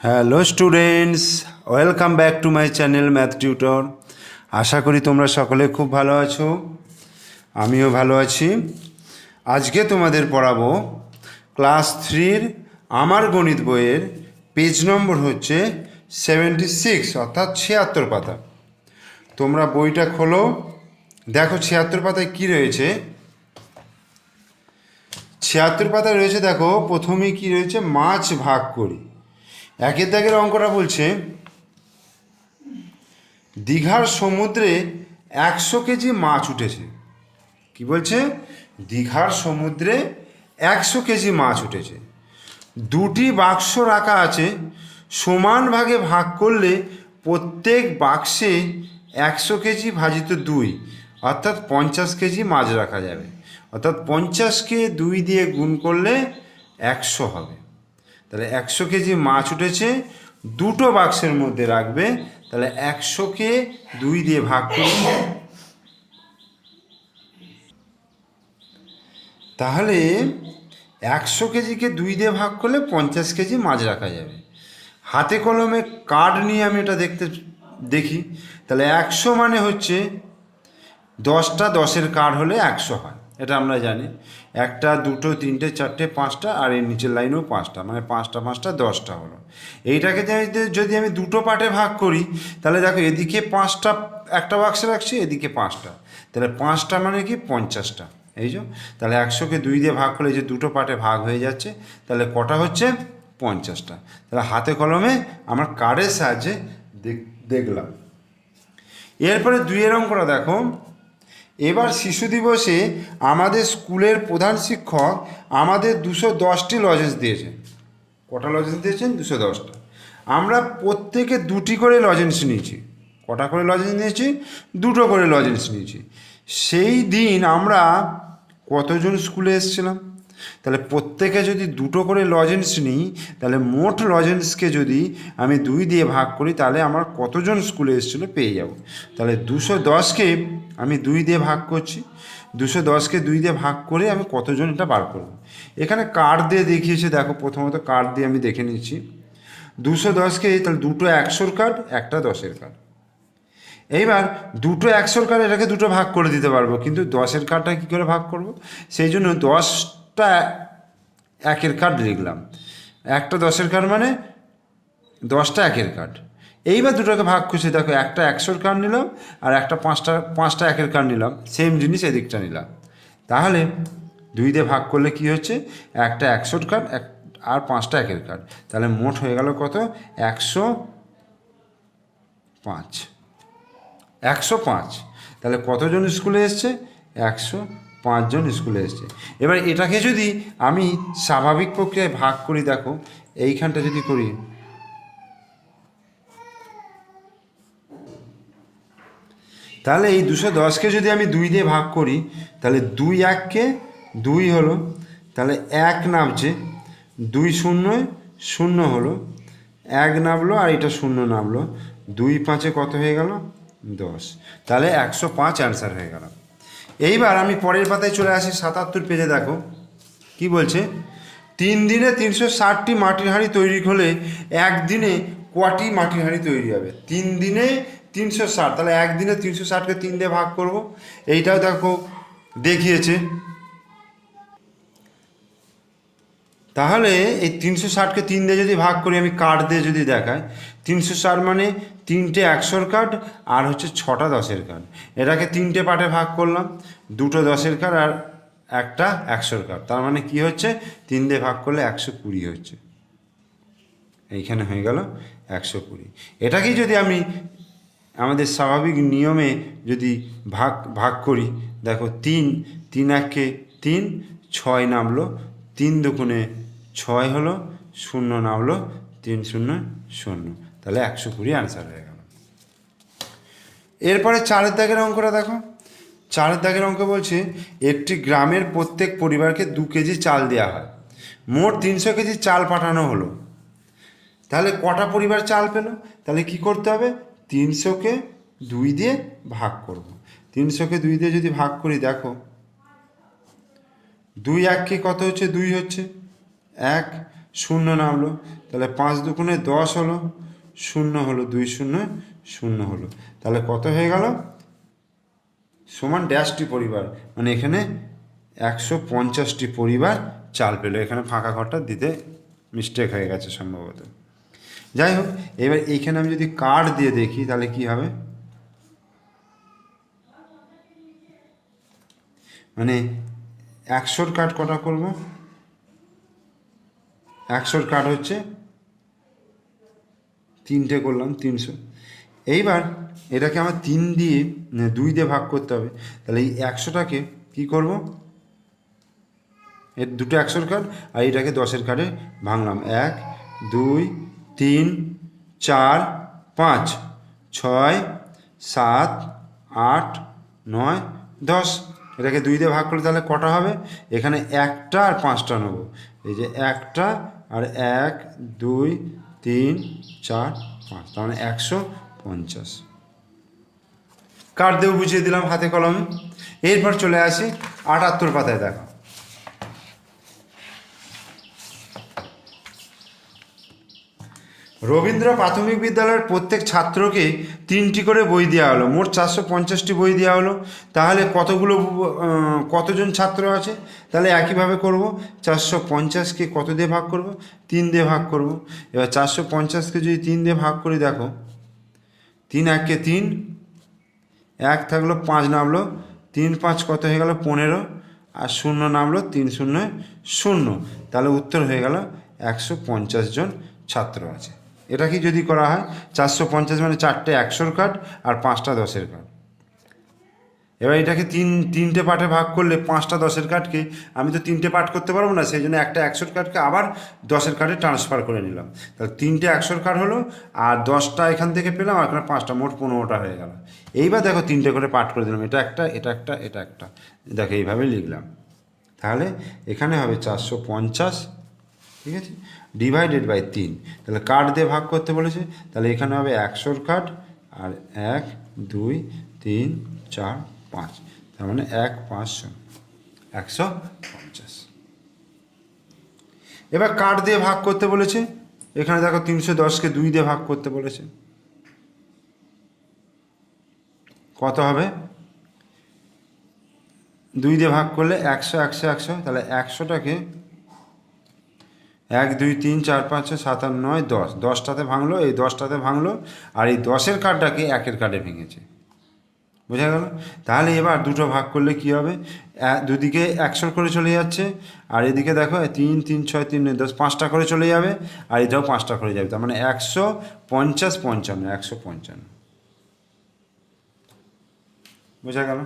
Hello students welcome back to my channel math tutor আশা করি তোমরা সকলে খুব ভালো আছো। আমিও ভালো আছি। আজকে তোমাদের পড়াবো ক্লাস থ্রির আমার গণিত বইয়ের পেজ নম্বর হচ্ছে সেভেন্টি সিক্স অর্থাৎ ছিয়াত্তর পাতা। তোমরা বইটা খোলো। দেখো ছিয়াত্তর পাতায় কী রয়েছে। ছিয়াত্তর পাতায় রয়েছে, দেখো, প্রথমেই কি রয়েছে, মাছ ভাগ করি। একের দাগের অঙ্কটা বলছে, দীঘার সমুদ্রে একশো কেজি মাছ উঠেছে। কি বলছে? দীঘার সমুদ্রে একশো কেজি মাছ উঠেছে। দুটি বাক্স রাখা আছে, সমান ভাগে ভাগ করলে প্রত্যেক বাক্সে একশো কেজি ভাজিত দুই, অর্থাৎ পঞ্চাশ কেজি মাছ রাখা যাবে। অর্থাৎ পঞ্চাশকে দুই দিয়ে গুণ করলে একশো হবে। তাহলে একশো কেজি মাছ উঠেছে, দুটো বাক্সের মধ্যে রাখবে, তাহলে একশোকে দুই দিয়ে ভাগ করবে তাহলে একশো কেজিকে দুই দিয়ে ভাগ করলে পঞ্চাশ কেজি মাছ রাখা যাবে। হাতে কলমে কার্ড নিয়ে আমি এটা দেখতে দেখি, তাহলে একশো মানে হচ্ছে দশটা, দশের কার্ড হলে একশো হয়। এটা আমরা জানি। একটা, দুটো, তিনটে, চারটে, পাঁচটা আর এর নিচের লাইনেও পাঁচটা মানে পাঁচটা পাঁচটা, দশটা হলো। এইটাকে যদি- আমি দুটো পার্টে ভাগ করি, তাহলে দেখো এদিকে পাঁচটা একটা বাক্সে রাখছি, এদিকে পাঁচটা। তাহলে পাঁচটা মানে কি? পঞ্চাশটা। এই যে, তাহলে একশোকে দুই দিয়ে ভাগ করলে যে দুটো পার্টে ভাগ হয়ে যাচ্ছে, তাহলে কটা হচ্ছে? পঞ্চাশটা। তাহলে হাতে কলমে আমার কার্ডের সাহায্যে দেখ- দেখলাম। এরপরে দুইয়ের অঙ্কটা দেখো। এবার শিশু দিবসে আমাদের স্কুলের প্রধান শিক্ষক আমাদের দুশো দশটি লজেন্স দিয়েছেন। কটা লজেন্স দিয়েছেন? দুশো দশটা। আমরা প্রত্যেকে দুটি করে লজেন্স নিয়েছি। কটা করে লজেন্স নিয়েছি? দুটো করে লজেন্স নিয়েছি। সেই দিন আমরা কতজন স্কুলে এসেছিলাম? তাহলে প্রত্যেকে যদি দুটো করে লজেন্স নিই, তাহলে মোট লজেন্সকে যদি আমি দুই দিয়ে ভাগ করি, তাহলে আমার কতজন স্কুলে এসেছিল পেয়ে যাব। তাহলে দুশো দশকে আমি দুই দিয়ে ভাগ করছি, দুশো দশকে দুই দিয়ে ভাগ করে আমি কতজন এটা বার করব। এখানে কার্ড দিয়ে দেখিয়েছে, দেখো প্রথমত কার্ড দিয়ে আমি দেখে নিচ্ছি। দুশো দশকে তাহলে দুটো একশোর কার্ড একটা দশের কার্ড এইবার দুটো একশোর কার্ড এটাকে দুটো ভাগ করে দিতে পারব, কিন্তু দশের কার্ডটা কী করে ভাগ করব? সেই জন্য দশটা একের কার্ড লিখলাম। একটা দশের কার্ড মানে দশটা একের কার্ড এইবার দুটোকে ভাগ খুশি দেখো একটা একশোর কার্ড নিলাম আর একটা পাঁচটা পাঁচটা একের কার্ড নিলাম। সেম জিনিস এদিকটা নিলাম। তাহলে দুই দিয়ে ভাগ করলে কি হচ্ছে? একটা একশোর কার্ড এক, আর পাঁচটা একের কার্ড তাহলে মোট হয়ে গেল কত? একশো পাঁচ। একশো পাঁচ। তাহলে কতজন স্কুলে এসছে? একশো পাঁচজন স্কুলে এসছে। এবার এটাকে যদি আমি স্বাভাবিক প্রক্রিয়ায় ভাগ করি, দেখো, এইখানটা যদি করি তাহলে এই দুশো দশকে যদি আমি দুই দিয়ে ভাগ করি, তাহলে দুই এককে দুই হলো, তাহলে এক নামছে, দুই শূন্য শূন্য হলো, এক নামলো আর এটা শূন্য নামলো, দুই পাঁচে কত হয়ে গেল? দশ। তাহলে একশো পাঁচ অ্যান্সার হয়ে গেল। এইবার আমি পরের পাতায় চলে আসি, সাতাত্তর পেজে দেখো, কি বলছে? তিন দিনে তিনশো ষাটটি মাটির হাঁড়ি তৈরি হলে একদিনে কটি মাটির হাঁড়ি তৈরি হবে? তিন দিনে তিনশো ষাট, তাহলে একদিনে তিনশো ষাটকে তিন দিয়ে ভাগ করব। এইটাও দেখো দেখিয়েছে। তাহলে এই তিনশো ষাটকে তিন দিয়ে যদি ভাগ করি, আমি কার্ড দিয়ে যদি দেখাই, তিনশো ষাট মানে তিনটে একশোর কার্ড আর হচ্ছে ছটা দশের কার্ড এটাকে তিনটে পার্টে ভাগ করলাম, দুটো দশের কার্ড আর একটা একশোর কার্ড তার মানে কি হচ্ছে? তিন দিয়ে ভাগ করলে একশো কুড়ি হচ্ছে। এইখানে হয়ে গেল একশো কুড়ি। এটাকেই যদি আমি আমাদের স্বাভাবিক নিয়মে যদি ভাগ ভাগ করি, দেখো তিন তিন এককে তিন, ছয় নামলো, তিন দুগুণে ছয় হলো শূন্য নামলো, তিন শূন্য শূন্য। তাহলে একশো কুড়ি আনসার হয়ে গেল। এরপরে চারের দাগের অঙ্কটা দেখো। চারের দাগের অঙ্ক বলছে, একটি গ্রামের প্রত্যেক পরিবারকে দু কেজি চাল দেওয়া হয়। মোট তিনশো কেজি চাল পাঠানো হলো। তাহলে কটা পরিবার চাল পেল? তাহলে কি করতে হবে? তিনশোকে দুই দিয়ে ভাগ করব। তিনশোকে দুই দিয়ে যদি ভাগ করি, দেখো, দুই এককে কত হচ্ছে? দুই হচ্ছে। এক শূন্য নামলো। তাহলে পাঁচ দুগুণে দশ হলো, শূন্য হলো, দুই শূন্য শূন্য হলো। তাহলে কত হয়ে গেল? সমান ড্যাশটি পরিবার। মানে এখানে একশো পঞ্চাশটি পরিবার চাল পেল। এখানে ফাঁকা ঘরটা দিতে মিস্টেক হয়ে গেছে সম্ভবত। যাই হোক এবার এইখানে আমি যদি কার্ড দিয়ে দেখি, তাহলে কি হবে? মানে একশোর কার্ড কটা করব? একশোর কার্ড হচ্ছে তিনটে করলাম, তিনশো। এইবার এটাকে আমার তিন দিয়ে মানে দুই দিয়ে ভাগ করতে হবে। তাহলে এই একশোটাকে কি করব? এর দুটো একশোর কার্ড আর এটাকে দশের কার্ডে ভাঙলাম। এক, দুই তিন, চার, পাঁচ, ছয়, সাত, আট, নয়, দশ। এটাকে দুই দিয়ে ভাগ করলে তাহলে কটা হবে? এখানে একটা আর পাঁচটা নেব। এই যে একটা আর এক, দুই, তিন, চার, পাঁচ। তার মানে একশো পঞ্চাশ। কার্ড দেও বুঝিয়ে দিলাম হাতে কলমে? এরপর চলে আসি আটাত্তর পাতায় দেখো। রবীন্দ্র প্রাথমিক বিদ্যালয়ের প্রত্যেক ছাত্রকে তিনটি করে বই দেওয়া হলো। মোট চারশো পঞ্চাশটি বই দেওয়া হলো। তাহলে কতগুলো কতজন ছাত্র আছে? তাহলে একইভাবে করব। চারশো পঞ্চাশকে কত দিয়ে ভাগ করব? তিন দিয়ে ভাগ করব। এবার চারশো পঞ্চাশকে যদি তিন দিয়ে ভাগ করি, দেখো, তিন এককে তিন, এক থাকল পাঁচ নামলো, তিন পাঁচ কত হয়ে গেল? পনেরো। আর শূন্য নামলো, তিন শূন্য শূন্য। তাহলে উত্তর হয়ে গেল একশো পঞ্চাশ জন ছাত্র আছে। এটা কি যদি করা হয়, চারশো পঞ্চাশ মানে চারটে একশোর কাঠ আর পাঁচটা দশের কাঠ। এবার এটাকে তিন, তিনটে পার্টে ভাগ করলে পাঁচটা দশের কাঠকে আমি তো তিনটে পার্ট করতে পারব না, সেই জন্য একটা একশোর কাঠকে আবার দশের কাঠে ট্রান্সফার করে নিলাম। তাহলে তিনটে একশোর কাঠ হলো আর দশটা এখান থেকে পেলাম, আর এখানে পাঁচটা, মোট পনেরোটা হয়ে গেল। এইবার দেখো তিনটে করে পার্ট করে দিলাম, এটা একটা এটা একটা এটা একটা। দেখো এইভাবে লিখলাম। তাহলে এখানে হবে চারশো পঞ্চাশ, ঠিক আছে? ডিভাইডেড বাই তিন। তাহলে কাঠ দিয়ে ভাগ করতে বলেছে, তাহলে এখানে হবে একশোর কাঠ আর এক, দুই, তিন, চার, পাঁচ। তার মানে এক পাঁচশো একশো পঞ্চাশ। এবার কাঠ দিয়ে ভাগ করতে বলেছে, এখানে দেখো তিনশো দশকে দুই দিয়ে ভাগ করতে বলেছে। কত হবে? দুই দিয়ে ভাগ করলে একশো একশো একশো, তাহলে একশোটাকে এক, দুই, তিন, চার, পাঁচ, ছয়, সাত, আট, নয়, দশ। দশটাতে ভাঙলো, এই দশটাতে ভাঙলো, আর এই দশের কার্ডটাকে একের কার্ডে ভেঙেছে। বোঝা গেল? তাহলে এবার দুটো ভাগ করলে কি হবে? দুদিকে একশো করে চলে যাচ্ছে, আর এদিকে দেখো তিন তিন, ছয়, তিন দশ, পাঁচটা করে চলে যাবে, আর এটাও পাঁচটা করে যাবে। তার মানে একশো পঞ্চাশ পঞ্চান্ন, একশো পঞ্চান্ন। বোঝা গেল?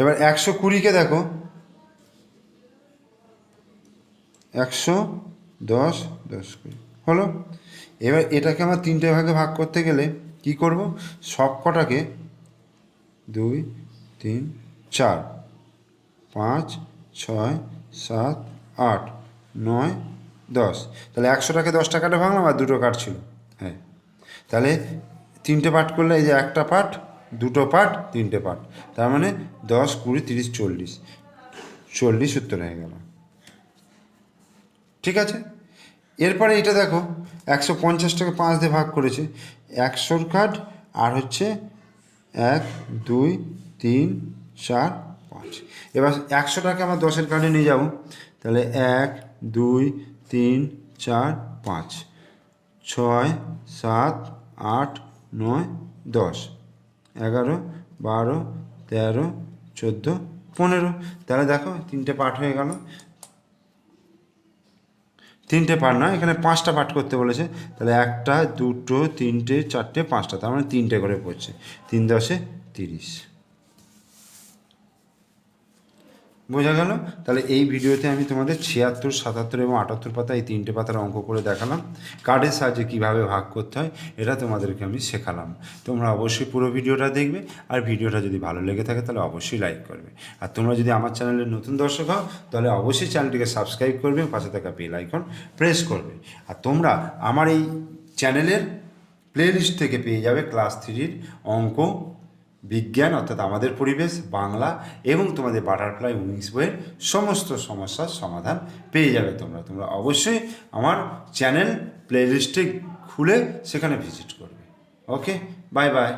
এবার একশো কুড়িকে দেখো একশো দশ দশ কুড়ি। হলো? এবার এটাকে আমার তিনটে ভাগে ভাগ করতে গেলে কি করব? সব কটাকে দুই, তিন, চার, পাঁচ, ছয়, সাত, আট, নয়, দশ। তাহলে একশোটাকে দশ টাকাটা ভাঙলাম আর দুটো কাঠ ছিল হ্যাঁ। তাহলে তিনটে পার্ট করলে এই যে একটা পার্ট দুটো পার্ট তিনটে পার্ট তার মানে দশ কুড়ি তিরিশ চল্লিশ। চল্লিশ উত্তর হয়ে গেল। ঠিক আছে? এরপরে এটা দেখো, একশো পঞ্চাশটাকে পাঁচ দিয়ে ভাগ করেছে। একশোর কার্ড আর হচ্ছে এক, দুই, তিন, চার, পাঁচ। এবার একশোটাকে আমার দশের কার্ডে নিয়ে যাব। তাহলে এক, দুই, তিন, চার, পাঁচ। ছয়, সাত, আট, নয়, দশ। এগারো, বারো, তেরো, চোদ্দ, পনেরো। তাহলে দেখো, তিনটে পাঠ হয়ে গেল। তিনটে পার্ট নয়, এখানে পাঁচটা পার্ট করতে বলেছে। তাহলে একটা, দুটো, তিনটে, চারটে, পাঁচটা, তার মানে তিনটে করে পড়ছে। তিন দশে তিরিশ। বোঝা গেল? তাহলে এই ভিডিওতে আমি তোমাদের ছিয়াত্তর, সাতাত্তর এবং আটাত্তর পাতা এই তিনটে পাতার অঙ্ক করে দেখালাম। কার্ডের সাহায্যে কীভাবে ভাগ করতে হয়, এটা তোমাদেরকে আমি শেখালাম। তোমরা অবশ্যই পুরো ভিডিওটা দেখবে, আর ভিডিওটা যদি ভালো লেগে থাকে তাহলে অবশ্যই লাইক করবে। আর তোমরা যদি আমার চ্যানেলের নতুন দর্শক হও, তাহলে অবশ্যই চ্যানেলটিকে সাবস্ক্রাইব করবে পাশে থাকা বেল আইকন প্রেস করবে। আর তোমরা আমার এই চ্যানেলের প্লেলিস্ট থেকে পেয়ে যাবে ক্লাস থ্রির অঙ্ক বিজ্ঞান, অর্থাৎ আমাদের পরিবেশ, বাংলা এবং তোমাদের বাটারফ্লাই উইংস বইয়ের সমস্ত সমস্যার সমাধান পেয়ে যাবে তোমরা। তোমরা অবশ্যই আমার চ্যানেল প্লেলিস্টে খুলে সেখানে ভিজিট করবে। Okay bye bye